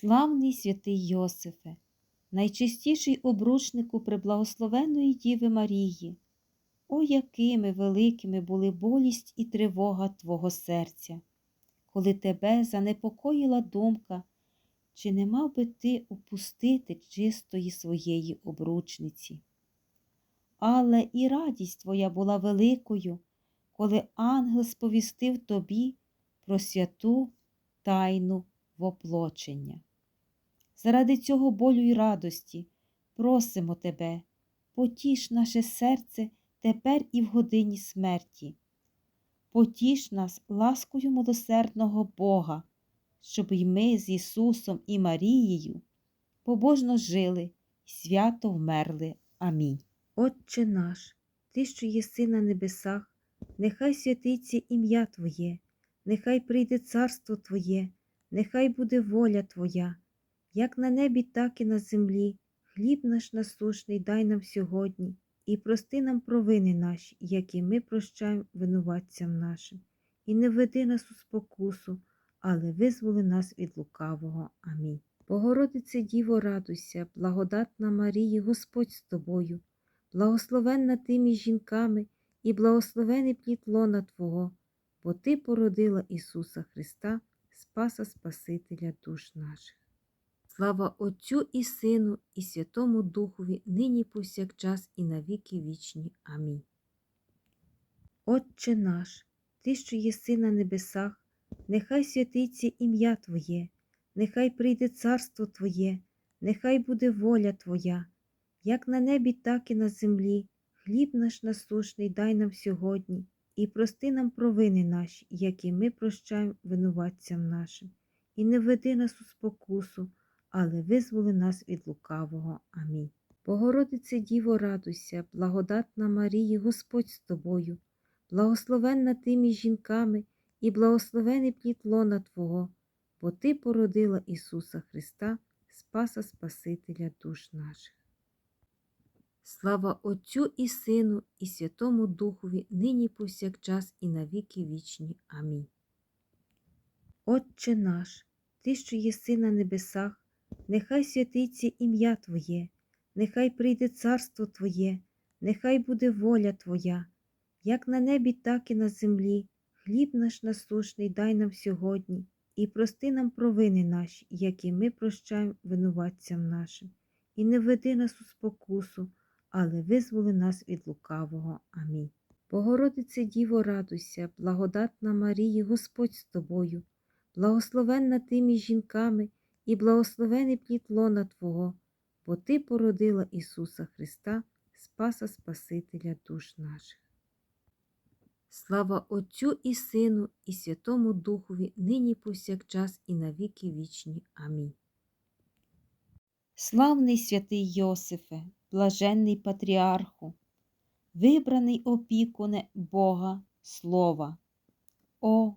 Славний святий Йосифе, найчистіший обручнику преблагословеної Діви Марії, о, якими великими були болість і тривога Твого серця, коли тебе занепокоїла думка, чи не мав би ти опустити чистої своєї обручниці. Але і радість твоя була великою, коли ангел сповістив тобі про святу тайну воплочення. Заради цього болю й радості просимо тебе, потіш наше серце тепер і в годині смерті. Потіш нас ласкою милосердного Бога, щоб й ми з Ісусом і Марією побожно жили й свято вмерли. Амінь. Отче наш, Ти, що єси на небесах, нехай святиться ім'я Твоє, нехай прийде царство Твоє, нехай буде воля Твоя, як на небі, так і на землі. Хліб наш насушний дай нам сьогодні, і прости нам провини наші, які ми прощаємо винуватцям нашим, і не веди нас у спокусу, але визволи нас від лукавого. Амінь. Богородице Діво, радуйся, благодатна Марії, Господь з тобою, благословенна ти між жінками, і благословений плід лона Твого, бо Ти породила Ісуса Христа, Спаса Спасителя душ наших. Слава Отцю і Сину, і Святому Духові, нині повсякчас, і навіки вічні. Амінь. Отче наш, Ти, що єси на небесах, нехай святиться ім'я Твоє, нехай прийде царство Твоє, нехай буде воля Твоя, як на небі, так і на землі. Хліб наш насушний дай нам сьогодні, і прости нам провини наші, які ми прощаємо винуватцям нашим, і не веди нас у спокусу, але визволи нас від лукавого. Амінь. Богородице Діво, радуйся, благодатна Марії, Господь з тобою, благословенна ти між жінками, і благословений плід лона Твого, бо Ти породила Ісуса Христа, Спаса Спасителя душ наших. Слава Отцю і Сину, і Святому Духові, нині повсякчас, і навіки вічні. Амінь. Отче наш, Ти, що єси на небесах, нехай святиться ім'я Твоє, нехай прийде царство Твоє, нехай буде воля Твоя, як на небі, так і на землі. Хліб наш насушний дай нам сьогодні, і прости нам провини наші, які ми прощаємо винуватцям нашим, і не веди нас у спокусу, але визволи нас від лукавого. Амінь. Богородице Діво, радуйся, благодатна Марії, Господь з тобою, благословенна ти між жінками, і благословений плід лона Твого, бо Ти породила Ісуса Христа, Спаса Спасителя душ наших. Слава Отцю і Сину, і Святому Духові, нині повсякчас, і навіки вічні. Амінь. Славний святий Йосифе, блаженний патріарху, вибраний опікуне Бога Слова. О,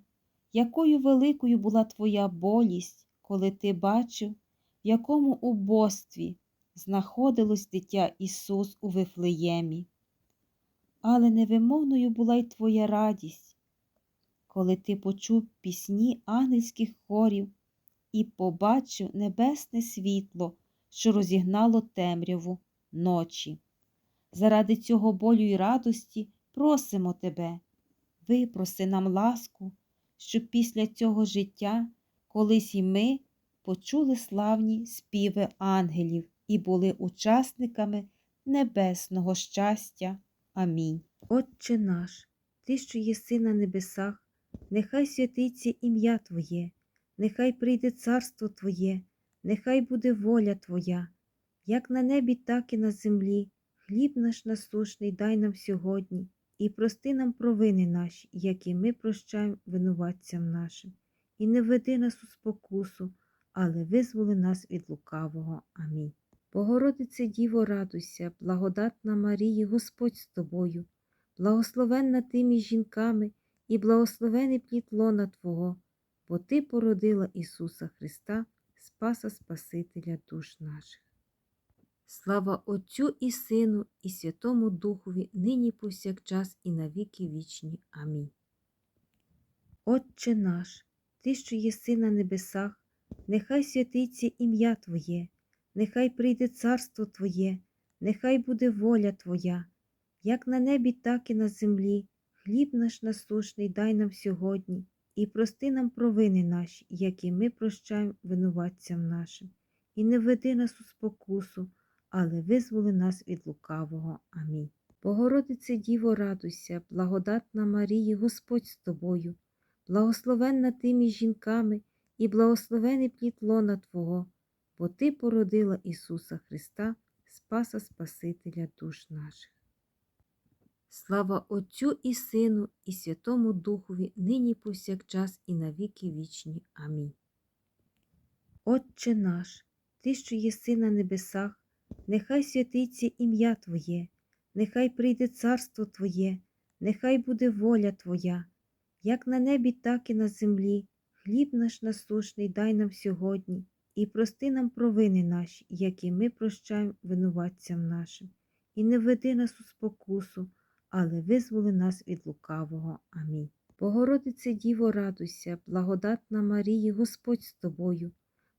якою великою була твоя болість, коли ти бачив, в якому убостві знаходилось дитя Ісус у Вифлеємі. Але невимовною була й твоя радість, коли ти почув пісні ангельських хорів і побачив небесне світло, що розігнало темряву ночі. Заради цього болю й радості просимо тебе, випроси нам ласку, щоб після цього життя колись і ми почули славні співи ангелів і були учасниками небесного щастя. Амінь. Отче наш, Ти, що єси на небесах, нехай святиться ім'я Твоє, нехай прийде царство Твоє, нехай буде воля Твоя, як на небі, так і на землі. Хліб наш насушний дай нам сьогодні, і прости нам провини наші, які ми прощаємо винуватцям нашим, і не веди нас у спокусу, але визволи нас від лукавого. Амінь. Богородице Діво, радуйся, благодатна Марії, Господь з тобою, благословенна ти жінками, і благословений плід лона Твого, бо Ти породила Ісуса Христа, Спаса Спасителя душ наших. Слава Отцю і Сину, і Святому Духові, нині повсякчас, і навіки вічні. Амінь. Отче наш, Ти, що єси на небесах, нехай святиться ім'я Твоє, нехай прийде царство Твоє, нехай буде воля Твоя, як на небі, так і на землі. Хліб наш насушний дай нам сьогодні, і прости нам провини наші, які ми прощаємо винуватцям нашим. І не веди нас у спокусу, але визволи нас від лукавого. Амінь. Богородице Діво, радуйся, благодатна Марії, Господь з тобою, благословенна ти між жінками і благословений плід лона Твого, бо Ти породила Ісуса Христа, Спаса Спасителя душ наших. Слава Отцю і Сину, і Святому Духові, нині повсякчас і навіки вічні. Амінь. Отче наш, Ти, що єси на небесах, нехай святиться ім'я Твоє, нехай прийде царство Твоє, нехай буде воля Твоя, як на небі, так і на землі. Хліб наш насушний дай нам сьогодні, і прости нам провини наші, які ми прощаємо винуватцям нашим. І не веди нас у спокусу, але визволи нас від лукавого. Амінь. Богородице Діво, радуйся, благодатна Марії, Господь з тобою,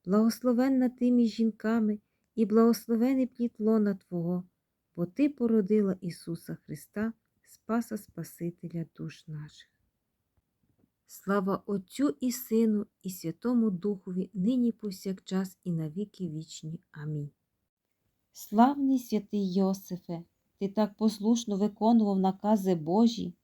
благословенна ти між жінками і благословений плід лона Твого, бо Ти породила Ісуса Христа, Спаса Спасителя душ наших. Слава Отцю і Сину, і Святому Духові, нині повсякчас і навіки вічні. Амінь. Славний святий Йосифе, ти так послушно виконував накази Божі.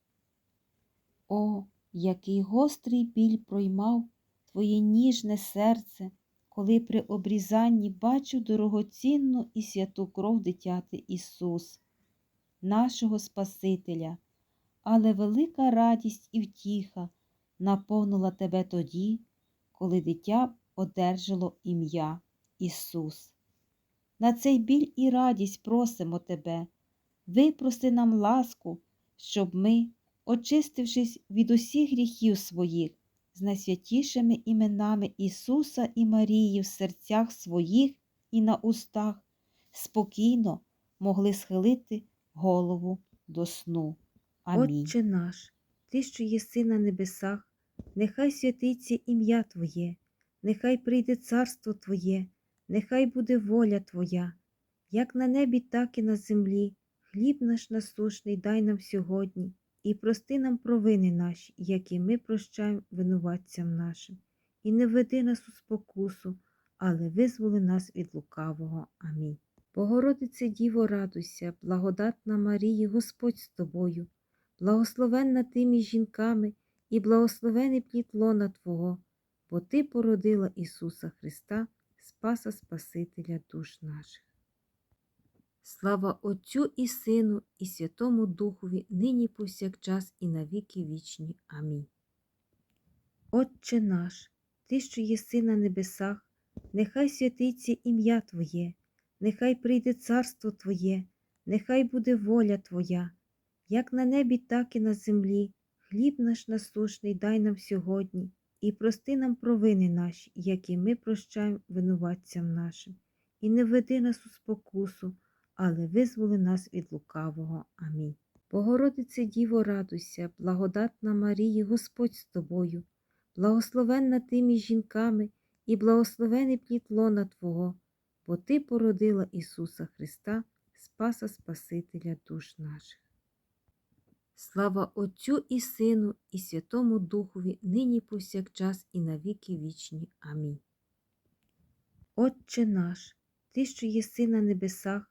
О, який гострий біль проймав твоє ніжне серце, коли при обрізанні бачу дорогоцінну і святу кров дитяти Ісус, нашого Спасителя, але велика радість і втіха наповнила тебе тоді, коли дитя одержало ім'я Ісус. На цей біль і радість просимо Тебе, випроси нам ласку, щоб ми, очистившись від усіх гріхів своїх, з найсвятішими іменами Ісуса і Марії в серцях своїх і на устах, спокійно могли схилити голову до сну. Амінь. Отче наш, Ти, що єси на небесах, нехай святиться ім'я Твоє, нехай прийде царство Твоє, нехай буде воля Твоя, як на небі, так і на землі. Хліб наш насушний дай нам сьогодні, і прости нам провини наші, які ми прощаємо винуватцям нашим. І не веди нас у спокусу, але визволи нас від лукавого. Амінь. Богородице Діво, радуйся, благодатна Марії, Господь з тобою, благословенна ти між жінками і благословений плід лона Твого, бо Ти породила Ісуса Христа, Спаса Спасителя душ наших. Слава Отцю і Сину, і Святому Духові, нині повсякчас і навіки вічні. Амінь. Отче наш, Ти, що єси на небесах, нехай святиться ім'я Твоє, нехай прийде царство Твоє, нехай буде воля Твоя, як на небі, так і на землі. Хліб наш насушний дай нам сьогодні, і прости нам провини наші, які ми прощаємо винуватцям нашим. І не веди нас у спокусу, але визволи нас від лукавого. Амінь. Богородице Діво, радуйся, благодатна Марії, Господь з тобою, благословенна ти між жінками і благословений плід лона Твого, бо Ти породила Ісуса Христа, Спаса Спасителя душ наших. Слава Отцю і Сину, і Святому Духові, нині повсякчас і навіки вічні. Амінь. Отче наш, Ти, що єси на небесах,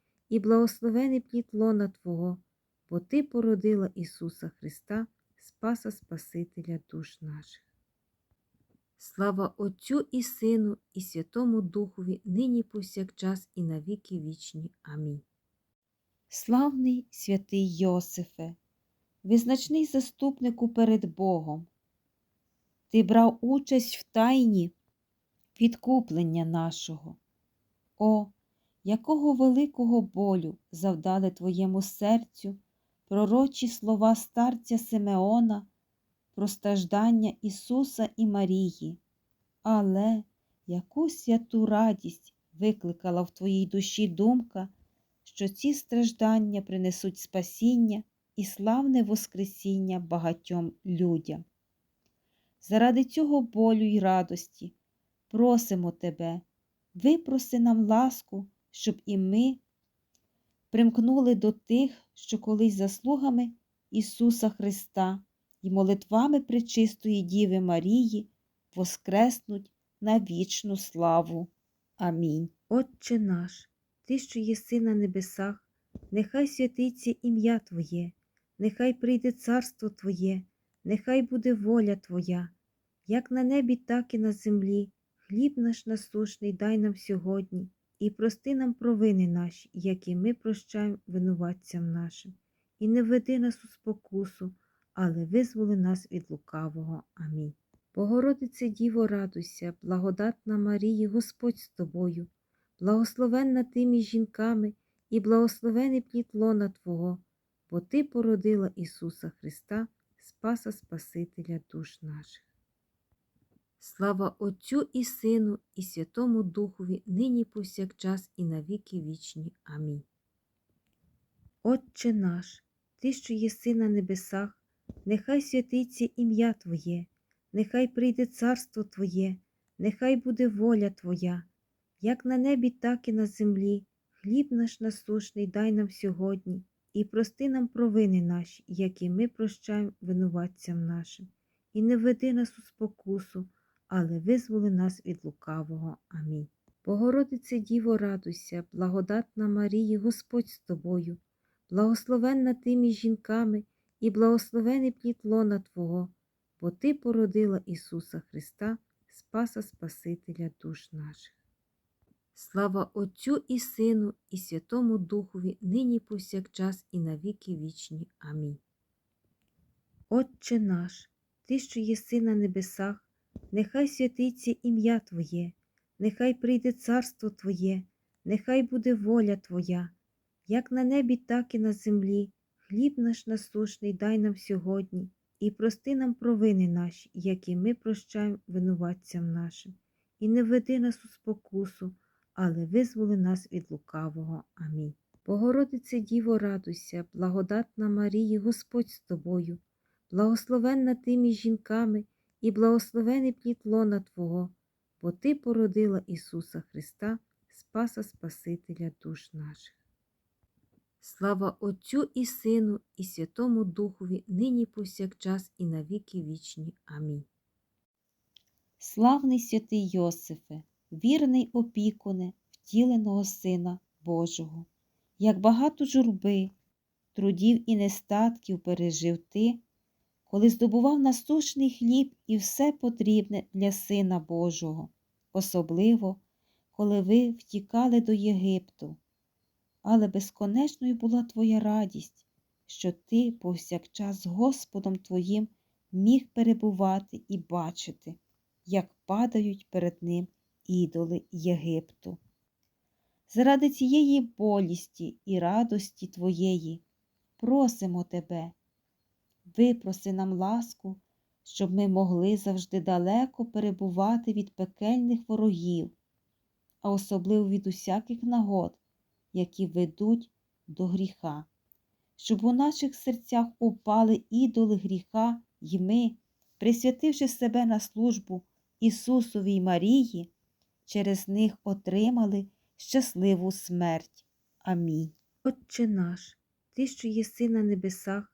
і благословений плід лона Твого, бо Ти породила Ісуса Христа, Спаса Спасителя душ наших. Слава Отцю і Сину, і Святому Духові, нині повсякчас і навіки вічні. Амінь. Славний святий Йосифе, визначний заступнику перед Богом. Ти брав участь в тайні відкуплення нашого. О, якого великого болю завдали твоєму серцю пророчі слова старця Симеона про страждання Ісуса і Марії, але яку святу радість викликала в твоїй душі думка, що ці страждання принесуть спасіння і славне Воскресіння багатьом людям. Заради цього болю й радості просимо Тебе, випроси нам ласку, щоб і ми примкнули до тих, що колись заслугами Ісуса Христа і молитвами Пречистої Діви Марії воскреснуть на вічну славу. Амінь. Отче наш, Ти, що єси на небесах, нехай святиться ім'я Твоє, нехай прийде царство Твоє, нехай буде воля Твоя, як на небі, так і на землі. Хліб наш насушний дай нам сьогодні, і прости нам провини наші, які ми прощаємо винуватцям нашим, і не веди нас у спокусу, але визволи нас від лукавого. Амінь. Богородице Діво, радуйся, благодатна Марії, Господь з тобою, благословенна ти між жінками і благословений плід лона Твого, бо Ти породила Ісуса Христа, Спаса Спасителя душ наших. Слава Отцю і Сину, і Святому Духові, нині повсякчас, і на віки вічні. Амінь. Отче наш, Ти, що єси на небесах, нехай святиться ім'я Твоє, нехай прийде царство Твоє, нехай буде воля Твоя, як на небі, так і на землі. Хліб наш насушний дай нам сьогодні, і прости нам провини наші, які ми прощаємо винуватцям нашим, і не веди нас у спокусу, але визволи нас від лукавого. Амінь. Богородице Діво, радуйся, благодатна Марії, Господь з тобою, благословенна ти між жінками, і благословений плід лона Твого, бо Ти породила Ісуса Христа, Спаса Спасителя душ наших. Слава Отцю і Сину, і Святому Духові, нині повсякчас, і на віки вічні. Амінь. Отче наш, Ти, що єси на небесах, нехай святиться ім'я Твоє, нехай прийде царство Твоє, нехай буде воля Твоя, як на небі, так і на землі. Хліб наш насушний дай нам сьогодні, і прости нам провини наші, які ми прощаємо винуватцям нашим, і не веди нас у спокусу, але визволи нас від лукавого. Амінь. Богородице Діво, радуйся, благодатна Марії, Господь з тобою, благословенна ти між жінками, і благословений плід лона Твого, бо Ти породила Ісуса Христа, Спаса Спасителя душ наших. Слава Отцю і Сину, і Святому Духові, нині повсякчас, і на віки вічні. Амінь. Славний святий Йосифе, вірний опікуне, втіленого Сина Божого, як багато журби, трудів і нестатків пережив ти, коли здобував насущний хліб і все потрібне для Сина Божого, особливо, коли ви втікали до Єгипту. Але безконечною була твоя радість, що ти повсякчас з Господом Твоїм міг перебувати і бачити, як падають перед ним ідоли Єгипту. Заради цієї болісті і радості Твоєї просимо Тебе, випроси нам ласку, щоб ми могли завжди далеко перебувати від пекельних ворогів, а особливо від усяких нагод, які ведуть до гріха, щоб у наших серцях упали ідоли гріха, й ми, присвятивши себе на службу Ісусовій Марії, через них отримали щасливу смерть. Амінь. Отче наш, Ти, що єси на небесах,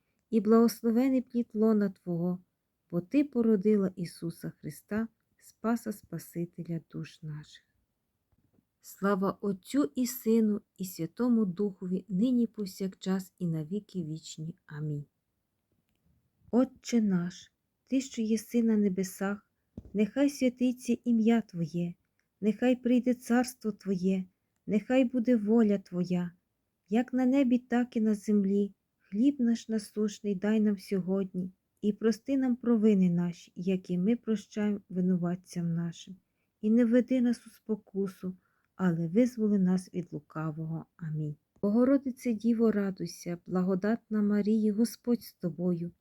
і благословений плід лона Твого, бо Ти породила Ісуса Христа, Спаса Спасителя душ наших. Слава Отцю і Сину, і Святому Духові, нині повсякчас і на віки вічні. Амінь. Отче наш, Ти, що єси на небесах, нехай святиться ім'я Твоє, нехай прийде царство Твоє, нехай буде воля Твоя, як на небі, так і на землі. Хліб наш насушний дай нам сьогодні, і прости нам провини наші, які ми прощаємо винуватцям нашим, і не веди нас у спокусу, але визволи нас від лукавого. Амінь. Богородице Діво, радуйся, благодатна Марії, Господь з тобою,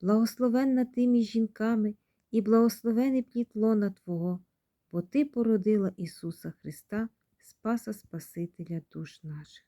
благословенна ти між жінками, і благословений плід лона Твого, бо Ти породила Ісуса Христа, Спаса Спасителя душ наших.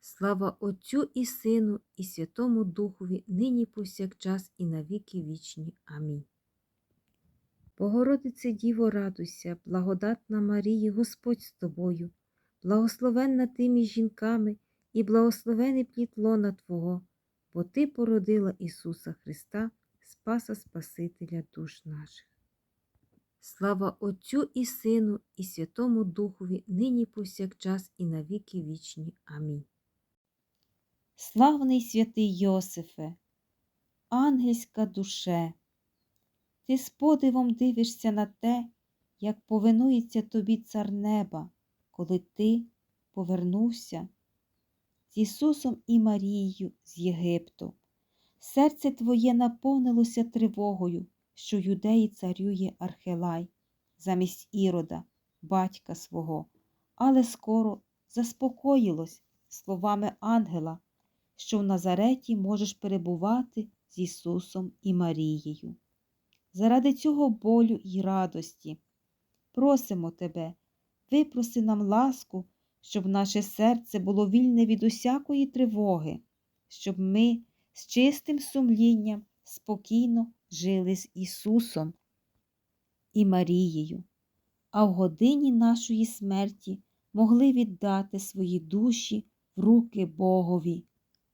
Слава Отцю і Сину, і Святому Духові, нині повсякчас і на віки вічні. Амінь. Богородице Діво, радуйся, благодатна Марії, Господь з тобою, благословенна ти між жінками, і благословений плід лона Твого, бо Ти породила Ісуса Христа, Спаса Спасителя душ наших. Слава Отцю і Сину, і Святому Духові, нині повсякчас і на віки вічні. Амінь. Славний святий Йосифе, ангельська душе, ти з подивом дивишся на те, як повинується тобі цар неба, коли ти повернувся з Ісусом і Марією з Єгипту. Серце твоє наповнилося тривогою, що юдеї царює Архелай замість Ірода, батька свого, але скоро заспокоїлось словами ангела, що в Назареті можеш перебувати з Ісусом і Марією. Заради цього болю і радості просимо Тебе, випроси нам ласку, щоб наше серце було вільне від усякої тривоги, щоб ми з чистим сумлінням спокійно жили з Ісусом і Марією, а в годині нашої смерті могли віддати свої душі в руки Богові.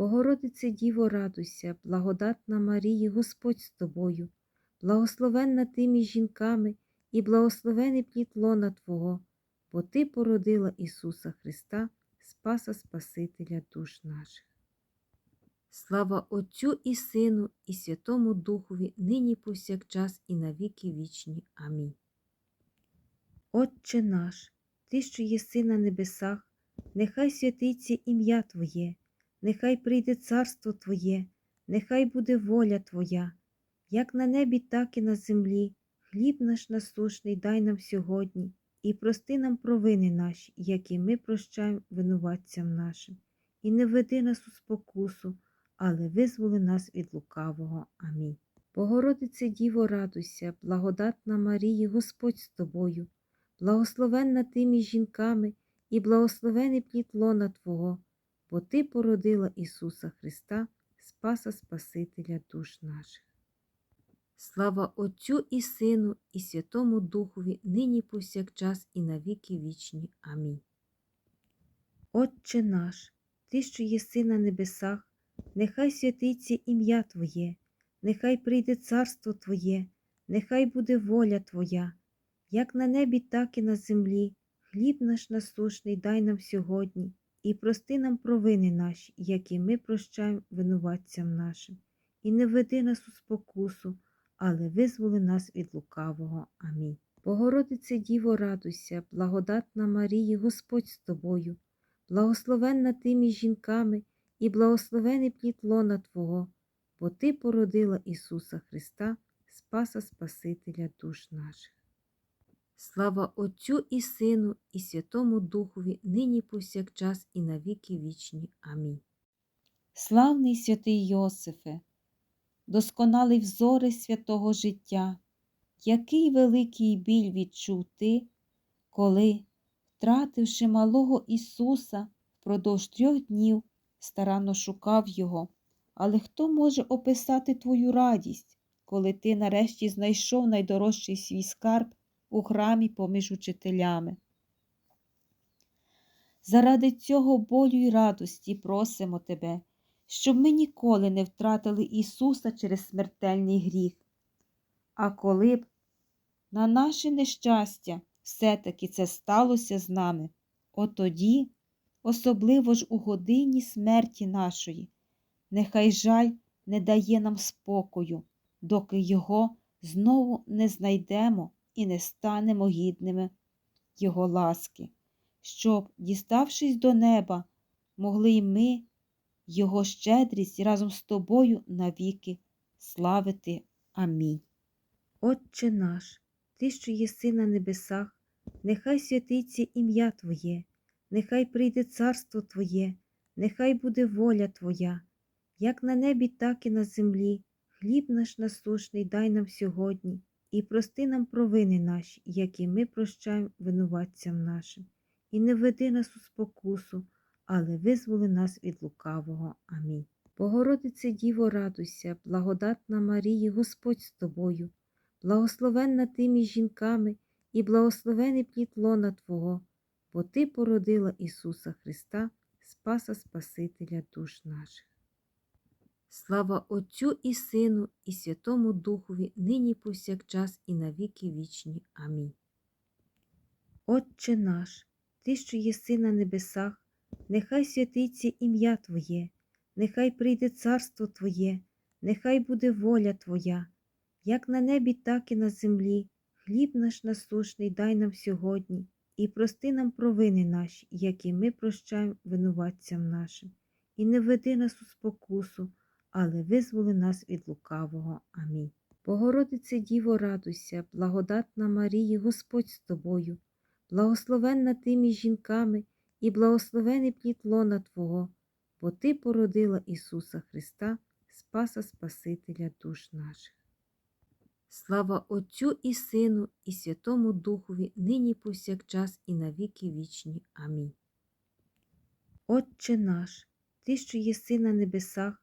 Богородице Діво, радуйся, благодатна Марії, Господь з тобою, благословенна ти між жінками, і благословений плід лона Твого, бо Ти породила Ісуса Христа, Спаса Спасителя душ наших. Слава Отцю і Сину, і Святому Духові, нині повсякчас і на віки вічні. Амінь. Отче наш, Ти, що єси на небесах, нехай святиться ім'я Твоє, нехай прийде царство Твоє, нехай буде воля Твоя, як на небі, так і на землі. Хліб наш насушний дай нам сьогодні, і прости нам провини наші, які ми прощаємо винуватцям нашим, і не веди нас у спокусу, але визволи нас від лукавого. Амінь. Богородице Діво, радуйся, благодатна Марії, Господь з тобою, благословенна ти жінками, і благословений плід лона Твого, бо Ти породила Ісуса Христа, Спаса Спасителя душ наших. Слава Отцю і Сину, і Святому Духові, нині повсякчас і на віки вічні. Амінь. Отче наш, Ти, що єси на небесах, нехай святиться ім'я Твоє, нехай прийде царство Твоє, нехай буде воля Твоя, як на небі, так і на землі. Хліб наш насушний дай нам сьогодні, і прости нам провини наші, які ми прощаємо винуватцям нашим, і не веди нас у спокусу, але визволи нас від лукавого. Амінь. Богородице Діво, радуйся, благодатна Марії, Господь з тобою, благословенна ти між жінками, і благословений плід лона Твого, бо Ти породила Ісуса Христа, Спаса Спасителя душ наших. Слава Отцю і Сину, і Святому Духові, нині повсякчас і на віки вічні. Амінь. Славний святий Йосифе, досконалий взори святого життя, який великий біль відчув ти, коли, втративши малого Ісуса, впродовж трьох днів старанно шукав Його. Але хто може описати твою радість, коли ти нарешті знайшов найдорожчий свій скарб у храмі поміж учителями? Заради цього болю й радості просимо тебе, щоб ми ніколи не втратили Ісуса через смертельний гріх. А коли б на наше нещастя все-таки це сталося з нами, от тоді, особливо ж у годині смерті нашої, нехай жаль не дає нам спокою, доки його знову не знайдемо і не станемо гідними Його ласки, щоб, діставшись до неба, могли й ми Його щедрість разом з тобою навіки славити. Амінь. Отче наш, Ти, що єси на небесах, нехай святиться ім'я Твоє, нехай прийде царство Твоє, нехай буде воля Твоя, як на небі, так і на землі. Хліб наш насушний дай нам сьогодні, і прости нам провини наші, які ми прощаємо винуватцям нашим, і не веди нас у спокусу, але визволи нас від лукавого. Амінь. Богородице Діво, радуйся, благодатна Марії, Господь з тобою, благословенна ти між жінками і благословений плід лона Твого, бо Ти породила Ісуса Христа, Спаса Спасителя душ наших. Слава Отцю і Сину, і Святому Духові, нині повсякчас і на віки вічні. Амінь. Отче наш, Ти, що єси на небесах, нехай святиться ім'я Твоє, нехай прийде царство Твоє, нехай буде воля Твоя, як на небі, так і на землі. Хліб наш насушний дай нам сьогодні, і прости нам провини наші, які ми прощаємо винуватцям нашим, і не веди нас у спокусу, але визволи нас від лукавого. Амінь. Богородице Діво, радуйся, благодатна Марії, Господь з тобою, благословенна ти між жінками і благословений плід лона Твого, бо Ти породила Ісуса Христа, Спаса Спасителя душ наших. Слава Отцю і Сину, і Святому Духові, нині повсякчас і на віки вічні. Амінь. Отче наш, Ти, що єси на небесах,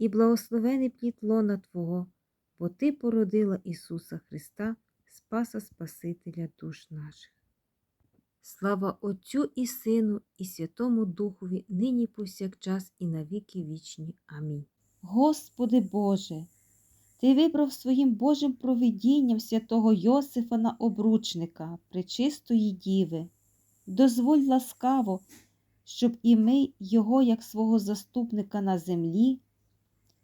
і благословений плід лона Твого, бо Ти породила Ісуса Христа, Спаса Спасителя душ наших. Слава Отцю і Сину, і Святому Духові, нині повсякчас і на віки вічні. Амінь. Господи Боже, Ти вибрав своїм Божим провидінням святого Йосифа на обручника, пречистої Діви. Дозволь ласкаво, щоб і ми Його, як свого заступника на землі,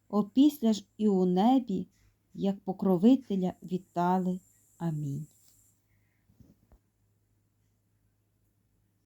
опісля ж і у небі, як покровителя вітали. Амінь.